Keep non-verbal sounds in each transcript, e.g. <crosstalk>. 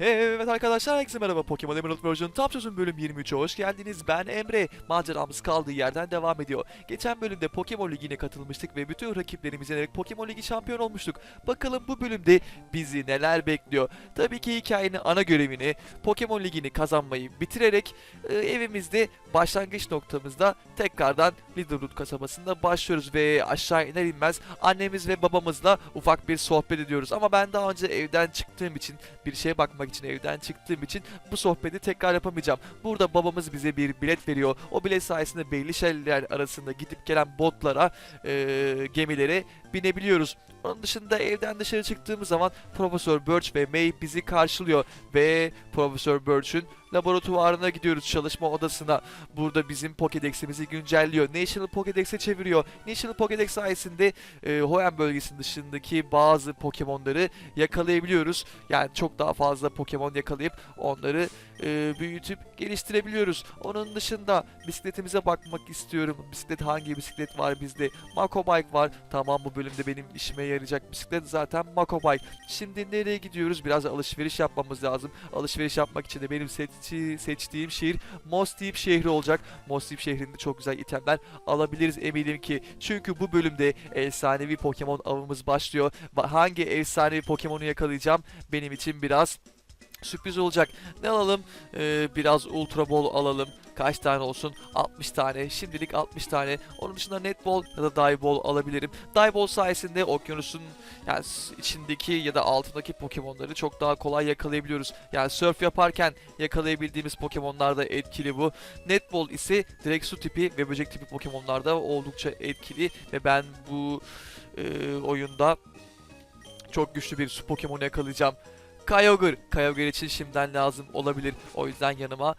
Evet arkadaşlar herkese merhaba Pokemon Emerald Version Tam Çözüm bölüm 23'e hoş geldiniz. Ben Emre. Maceramız kaldığı yerden devam ediyor. Geçen bölümde Pokemon Ligi'ne katılmıştık ve bütün rakiplerimizi yenerek Pokemon Ligi şampiyon olmuştuk. Bakalım bu bölümde bizi neler bekliyor. Tabii ki hikayenin ana görevini Pokemon Ligi'ni kazanmayı bitirerek e, evimizde başlangıç noktamızda tekrardan Littlewood kasabasında başlıyoruz ve aşağı iner inmez annemiz ve babamızla ufak bir sohbet ediyoruz. Ama ben daha önce evden çıktığım için bir şeye bakmak için evden çıktığım için bu sohbeti tekrar yapamayacağım. Burada babamız bize bir bilet veriyor. O bilet sayesinde belli şeyler arasında gidip gelen botlara, e, gemilere binebiliyoruz. Onun dışında evden dışarı çıktığımız zaman Profesör Birch ve May bizi karşılıyor ve Profesör Birch'ün laboratuvarına gidiyoruz çalışma odasına. Burada bizim Pokédex'imizi güncelliyor. National Pokédex'e çeviriyor. National Pokédex sayesinde e, Hoenn bölgesinin dışındaki bazı Pokemon'ları yakalayabiliyoruz. Yani çok daha fazla Pokemon yakalayıp onları e, büyütüp geliştirebiliyoruz. Onun dışında bisikletimize bakmak istiyorum. Bisiklet hangi bisiklet var bizde? Mako Bike var. Tamam bu bölümde benim işime yarayacak bisiklet zaten Mako Bike. Şimdi nereye gidiyoruz? Biraz alışveriş yapmamız lazım. Alışveriş yapmak için de benim seçi, seçtiğim şehir Mostip şehri olacak. Mostip şehrinde çok güzel itemler alabiliriz eminim ki. Çünkü bu bölümde efsanevi Pokemon avımız başlıyor. Ba- Hangi efsanevi Pokemon'u yakalayacağım benim için biraz sürpriz olacak. Ne alalım? Ee, biraz Ultra Ball alalım. Kaç tane olsun? 60 tane. Şimdilik 60 tane. Onun dışında Net Ball ya da Dive Ball alabilirim. Dive Ball sayesinde okyanusun yani içindeki ya da altındaki Pokemon'ları çok daha kolay yakalayabiliyoruz. Yani surf yaparken yakalayabildiğimiz Pokemon'larda etkili bu. Net Ball ise direkt su tipi ve böcek tipi Pokemon'larda oldukça etkili ve ben bu e, oyunda çok güçlü bir su Pokemon'u yakalayacağım. Kyogre. Kyogre için şimdiden lazım olabilir. O yüzden yanıma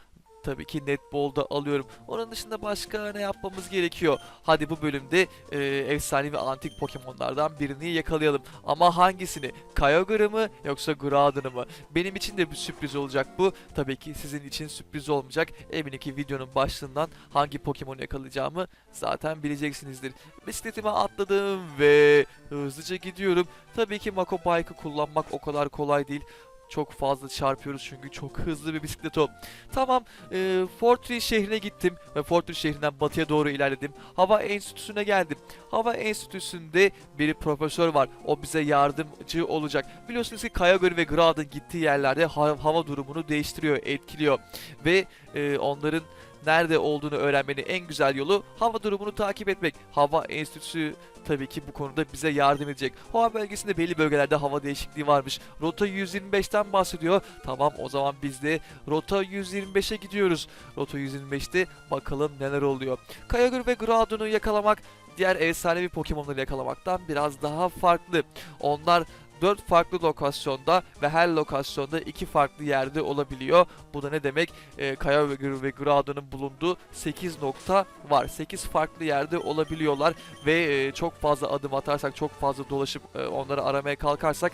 tabii ki Netball'da alıyorum. Onun dışında başka ne yapmamız gerekiyor? Hadi bu bölümde e, efsane ve antik Pokemon'lardan birini yakalayalım. Ama hangisini? Kyogre mı yoksa Groudon'u mu? Benim için de bir sürpriz olacak bu. Tabii ki sizin için sürpriz olmayacak. Eminim ki videonun başlığından hangi Pokemon'u yakalayacağımı zaten bileceksinizdir. Bisikletime atladım ve hızlıca gidiyorum. Tabii ki Mako Bike'ı kullanmak o kadar kolay değil. Çok fazla çarpıyoruz çünkü çok hızlı bir bisiklet o. Tamam, e, Fortree şehrine gittim ve Fortree şehrinden batıya doğru ilerledim. Hava Enstitüsü'ne geldim. Hava Enstitüsü'nde bir profesör var. O bize yardımcı olacak. Biliyorsunuz ki Kyogre ve Groudon gittiği yerlerde ha- hava durumunu değiştiriyor, etkiliyor. Ve e, onların nerede olduğunu öğrenmenin en güzel yolu hava durumunu takip etmek. Hava Enstitüsü tabii ki bu konuda bize yardım edecek. Hava bölgesinde belli bölgelerde hava değişikliği varmış. Rota 125'ten bahsediyor. Tamam o zaman biz de Rota 125'e gidiyoruz. Rota 125'te bakalım neler oluyor. Kyogre ve Groudon'u yakalamak diğer efsanevi Pokemon'ları yakalamaktan biraz daha farklı. Onlar 4 farklı lokasyonda ve her lokasyonda 2 farklı yerde olabiliyor. Bu da ne demek? E, Kyogre ve Groudon'un bulunduğu 8 nokta var. 8 farklı yerde olabiliyorlar ve e, çok fazla adım atarsak, çok fazla dolaşıp e, onları aramaya kalkarsak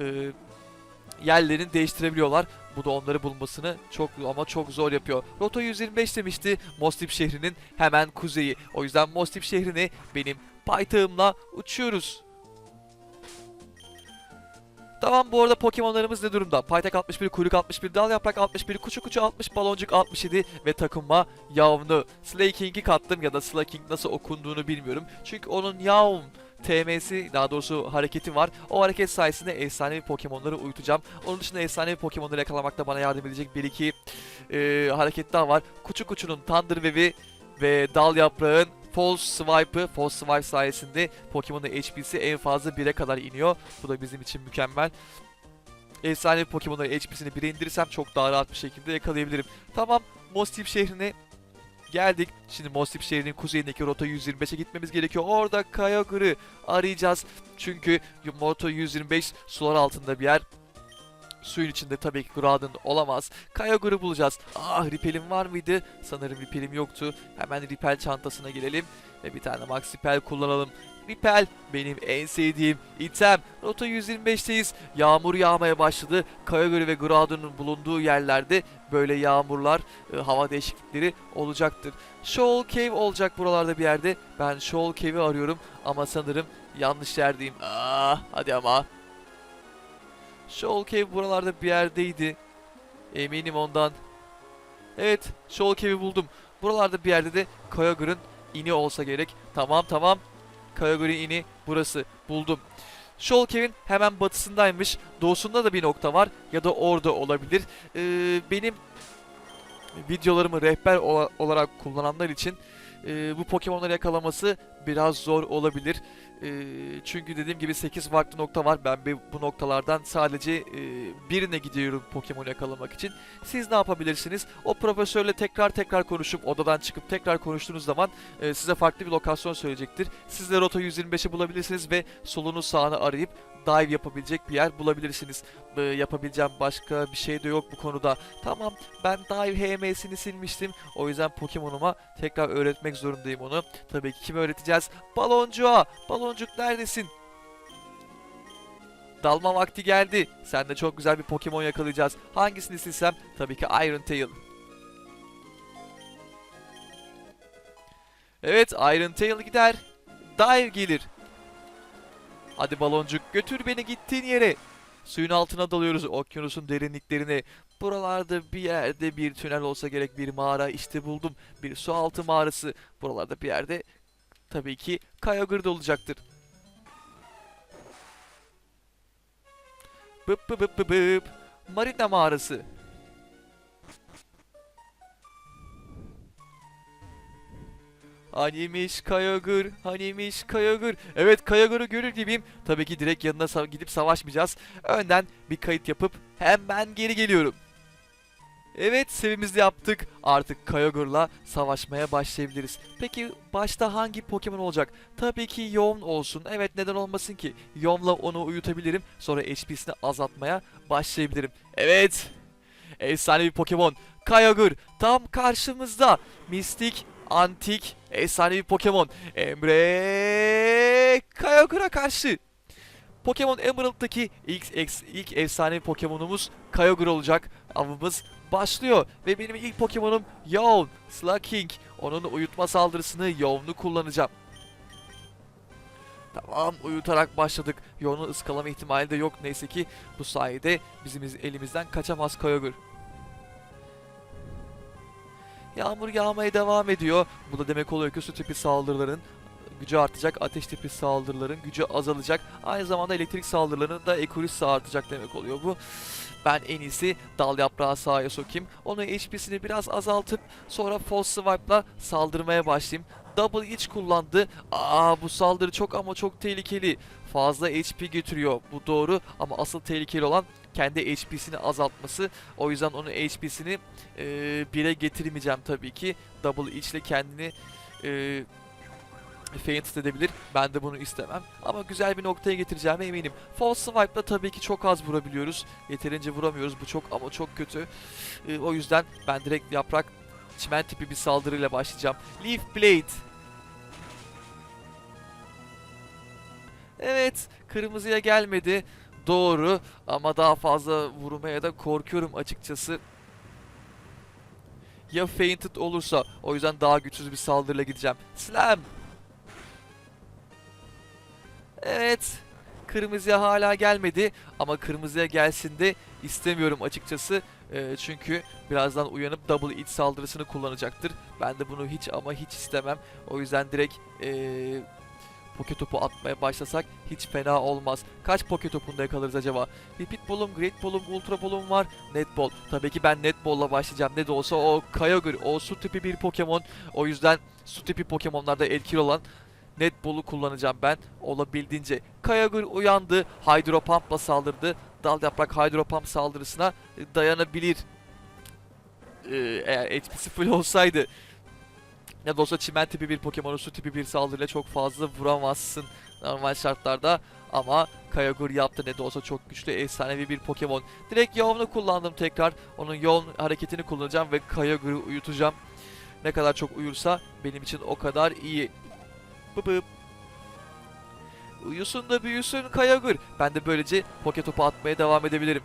e, yerlerini değiştirebiliyorlar. Bu da onları bulmasını çok ama çok zor yapıyor. Rota 125 demişti Mostip şehrinin hemen kuzeyi. O yüzden Mostip şehrine benim paytağımla uçuyoruz. Tamam bu arada Pokemon'larımız ne durumda? Paytak 61, kuyruk 61, dal yaprak 61, kuçu kuçu 60, baloncuk 67 ve takımma Yavnu. Slaking'i kattım ya da Slaking nasıl okunduğunu bilmiyorum. Çünkü onun Yavn TM'si daha doğrusu hareketi var. O hareket sayesinde efsanevi Pokemon'ları uyutacağım. Onun dışında efsanevi Pokemon'ları yakalamakta bana yardım edecek bir iki e, hareket daha var. Kuçu Kuçu'nun Thunder Wave'i ve Dal Yaprağın False Swipe'ı, False Swipe sayesinde Pokemon'un HP'si en fazla 1'e kadar iniyor. Bu da bizim için mükemmel. Efsane Pokemon'ların HP'sini 1'e indirirsem çok daha rahat bir şekilde yakalayabilirim. Tamam, Mostip şehrine geldik. Şimdi Mostip şehrinin kuzeyindeki Rota 125'e gitmemiz gerekiyor. Orada Kyogre'ı arayacağız. Çünkü Rota 125 sular altında bir yer. Suyun içinde tabii ki Groudon olamaz. Kyogre'ı bulacağız. Ah Ripel'im var mıydı? Sanırım Ripel'im yoktu. Hemen Ripel çantasına gelelim. Ve bir tane Max Ripel kullanalım. Ripel benim en sevdiğim item. Rota 125'teyiz. Yağmur yağmaya başladı. Kyogre ve Groudon'un bulunduğu yerlerde böyle yağmurlar, e, hava değişiklikleri olacaktır. Shoal Cave olacak buralarda bir yerde. Ben Shoal Cave'i arıyorum ama sanırım yanlış yerdeyim. Ah hadi ama. Shoal Cave buralarda bir yerdeydi. Eminim ondan. Evet, Shoal Cave'i buldum. Buralarda bir yerde de Kyogre'ın ini olsa gerek. Tamam tamam. Kyogre'ın ini burası. Buldum. Shoal Cave'in hemen batısındaymış. Doğusunda da bir nokta var. Ya da orada olabilir. Ee, benim videolarımı rehber ola- olarak kullananlar için e, bu Pokemon'ları yakalaması biraz zor olabilir. E, çünkü dediğim gibi 8 farklı nokta var. Ben be- bu noktalardan sadece e, birine gidiyorum Pokemon yakalamak için. Siz ne yapabilirsiniz? O profesörle tekrar tekrar konuşup odadan çıkıp tekrar konuştuğunuz zaman e, size farklı bir lokasyon söyleyecektir. Siz de Rota 125'i bulabilirsiniz ve solunu sağını arayıp dive yapabilecek bir yer bulabilirsiniz. E, yapabileceğim başka bir şey de yok bu konuda. Tamam ben dive HM'sini silmiştim. O yüzden Pokemon'uma tekrar öğretmek zorundayım onu. Tabii ki kime öğreteceğiz? Baloncuğa! Baloncuk neredesin? Dalma vakti geldi. Sen de çok güzel bir Pokemon yakalayacağız. Hangisini silsem? Tabii ki Iron Tail. Evet Iron Tail gider. Dive gelir. Hadi baloncuk götür beni gittiğin yere. Suyun altına dalıyoruz okyanusun derinliklerine. Buralarda bir yerde bir tünel olsa gerek bir mağara işte buldum. Bir su altı mağarası. Buralarda bir yerde tabii ki Kyogre'da olacaktır. Bıp bıp bıp bıp bıp. Marina mağarası. Hanimiş Kyogre, hanimiş Kyogre. Evet Kyogre'ı görür gibiyim. Tabii ki direkt yanına sa- gidip savaşmayacağız. Önden bir kayıt yapıp hemen geri geliyorum. Evet sevimizi yaptık. Artık Kyogre'la savaşmaya başlayabiliriz. Peki başta hangi Pokemon olacak? Tabii ki Yown olsun. Evet neden olmasın ki? Yown'la onu uyutabilirim. Sonra HP'sini azaltmaya başlayabilirim. Evet. Efsane bir Pokemon. Kyogre tam karşımızda. Mistik, antik, efsane bir Pokemon. Emre Kyogre'a karşı. Pokemon Emerald'daki ilk, ilk efsane Pokemon'umuz Kyogre olacak. Avımız başlıyor ve benim ilk Pokemon'um Yown, Slaking. Onun uyutma saldırısını Yown'u kullanacağım. Tamam uyutarak başladık. Yown'u ıskalama ihtimali de yok neyse ki bu sayede bizim iz- elimizden kaçamaz Kyogre. Yağmur yağmaya devam ediyor. Bu da demek oluyor ki su tipi saldırıların gücü artacak, ateş tipi saldırıların gücü azalacak. Aynı zamanda elektrik saldırılarının da ekurisi artacak demek oluyor bu. Ben en iyisi dal yaprağı sahaya sokayım. Onun HP'sini biraz azaltıp sonra False Swipe'la saldırmaya başlayayım. Double iç kullandı. Aa bu saldırı çok ama çok tehlikeli. Fazla HP getiriyor. Bu doğru ama asıl tehlikeli olan kendi HP'sini azaltması. O yüzden onun HP'sini e, 1'e getirmeyeceğim tabii ki. Double içle kendini e, faint edebilir. Ben de bunu istemem. Ama güzel bir noktaya getireceğime eminim. False Swipe'la tabii ki çok az vurabiliyoruz. Yeterince vuramıyoruz. Bu çok ama çok kötü. Ee, o yüzden ben direkt yaprak çimen tipi bir saldırıyla başlayacağım. Leaf Blade. Evet, kırmızıya gelmedi. Doğru ama daha fazla vurmaya da korkuyorum açıkçası. Ya fainted olursa o yüzden daha güçsüz bir saldırıyla gideceğim. Slam. Evet. Kırmızıya hala gelmedi ama kırmızıya gelsin de istemiyorum açıkçası. Ee, çünkü birazdan uyanıp double iç saldırısını kullanacaktır. Ben de bunu hiç ama hiç istemem. O yüzden direkt ee, poke topu atmaya başlasak hiç fena olmaz. Kaç poke topunda yakalarız acaba? Repeat Ball'um, Great Ball'um, Ultra Ball'um var. Net Ball. Tabii ki ben Net Ball'la başlayacağım. Ne de olsa o Kyogre, o su tipi bir Pokemon. O yüzden su tipi Pokemon'larda etkili olan Net Ball'u kullanacağım ben olabildiğince. Kyogre uyandı, Hydro Pump'la saldırdı. Dal yaprak Hydro Pump saldırısına dayanabilir. Ee, eğer HP'si full olsaydı. Ya da olsa çimen tipi bir Pokemon'u su tipi bir saldırıyla çok fazla vuramazsın normal şartlarda. Ama Kyogre yaptı ne de olsa çok güçlü efsanevi bir Pokemon. Direkt Yown'u kullandım tekrar. Onun Yown hareketini kullanacağım ve Kyogre'ı uyutacağım. Ne kadar çok uyursa benim için o kadar iyi. Bıp. Uyusun da büyüsün Kyogre. Ben de böylece Poke topu atmaya devam edebilirim.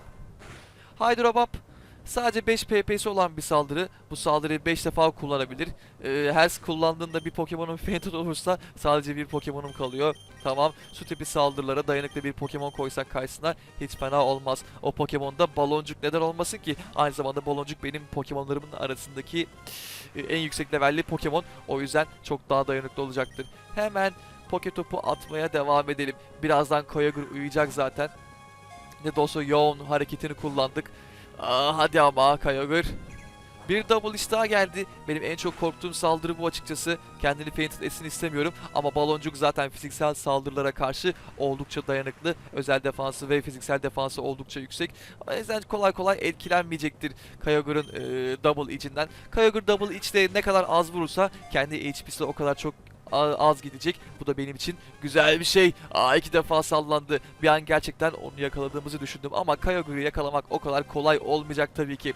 Hydro Bump. Sadece 5 PP'si olan bir saldırı. Bu saldırıyı 5 defa kullanabilir. Ee, her kullandığında bir Pokemon'un <laughs> fainted olursa sadece bir Pokemon'um kalıyor. Tamam. Su tipi saldırılara dayanıklı bir Pokemon koysak karşısına hiç fena olmaz. O Pokemon'da baloncuk neden olmasın ki? Aynı zamanda baloncuk benim Pokemon'larımın arasındaki e, en yüksek levelli Pokemon. O yüzden çok daha dayanıklı olacaktır. Hemen Poke topu atmaya devam edelim. Birazdan Koyagur uyuyacak zaten. Ne de olsa yoğun hareketini kullandık. Aa, hadi ama Kyogre. Bir double iş daha geldi. Benim en çok korktuğum saldırı bu açıkçası. Kendini fainted etsin istemiyorum. Ama baloncuk zaten fiziksel saldırılara karşı oldukça dayanıklı. Özel defansı ve fiziksel defansı oldukça yüksek. O yüzden kolay kolay etkilenmeyecektir Kyogre'ın e, double içinden. Kyogre double içte ne kadar az vurursa kendi HP'si o kadar çok az gidecek. Bu da benim için güzel bir şey. Aa iki defa sallandı. Bir an gerçekten onu yakaladığımızı düşündüm ama Kyogre'yi yakalamak o kadar kolay olmayacak tabii ki.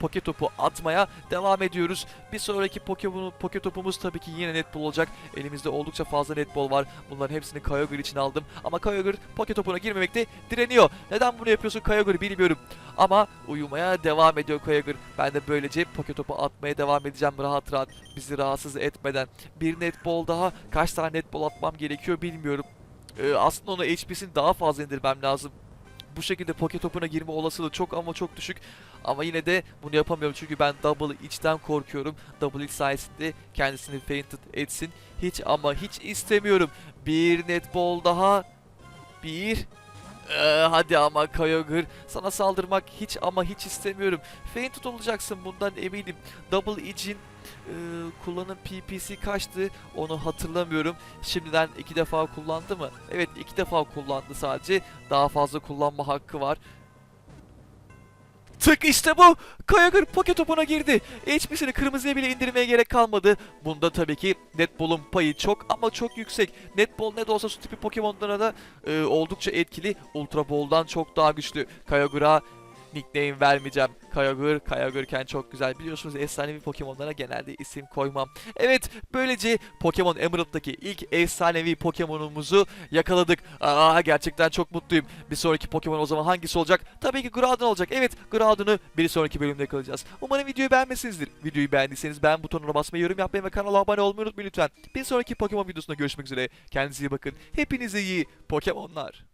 Poke topu atmaya devam ediyoruz. Bir sonraki Pokemon, Poke topumuz tabii ki yine netball olacak. Elimizde oldukça fazla netball var. Bunların hepsini Kyogre için aldım. Ama Kyogre Poke topuna girmemekte direniyor. Neden bunu yapıyorsun Kyogre bilmiyorum. Ama uyumaya devam ediyor Kyogre. Ben de böylece Poke topu atmaya devam edeceğim rahat rahat. Bizi rahatsız etmeden. Bir netball daha. Kaç tane netball atmam gerekiyor bilmiyorum. Ee, aslında ona HP'sini daha fazla indirmem lazım. Bu şekilde poke topuna girme olasılığı çok ama çok düşük. Ama yine de bunu yapamıyorum çünkü ben double içten korkuyorum. Double iç sayesinde kendisini fainted etsin. Hiç ama hiç istemiyorum. Bir netball daha. Bir. Ee, hadi ama Kyogre sana saldırmak hiç ama hiç istemiyorum. Fainted olacaksın bundan eminim. Double için e, kullanım PPC kaçtı onu hatırlamıyorum. Şimdiden iki defa kullandı mı? Evet iki defa kullandı sadece. Daha fazla kullanma hakkı var. Tık işte bu. Kyogre poke topuna girdi. HP'sini kırmızıya bile indirmeye gerek kalmadı. Bunda tabii ki Netball'un payı çok ama çok yüksek. Netball ne de olsa su tipi Pokemon'lara da e, oldukça etkili. Ultra Ball'dan çok daha güçlü. Kyogre'a nickname vermeyeceğim. Kyogre, Kyogre'ken çok güzel. Biliyorsunuz efsanevi Pokemon'lara genelde isim koymam. Evet, böylece Pokemon Emerald'daki ilk efsanevi Pokemon'umuzu yakaladık. Aa, gerçekten çok mutluyum. Bir sonraki Pokemon o zaman hangisi olacak? Tabii ki Groudon olacak. Evet, Groudon'u bir sonraki bölümde yakalayacağız. Umarım videoyu beğenmişsinizdir. Videoyu beğendiyseniz beğen butonuna basmayı, yorum yapmayı ve kanala abone olmayı unutmayın lütfen. Bir sonraki Pokemon videosunda görüşmek üzere. Kendinize iyi bakın. Hepinize iyi Pokemon'lar.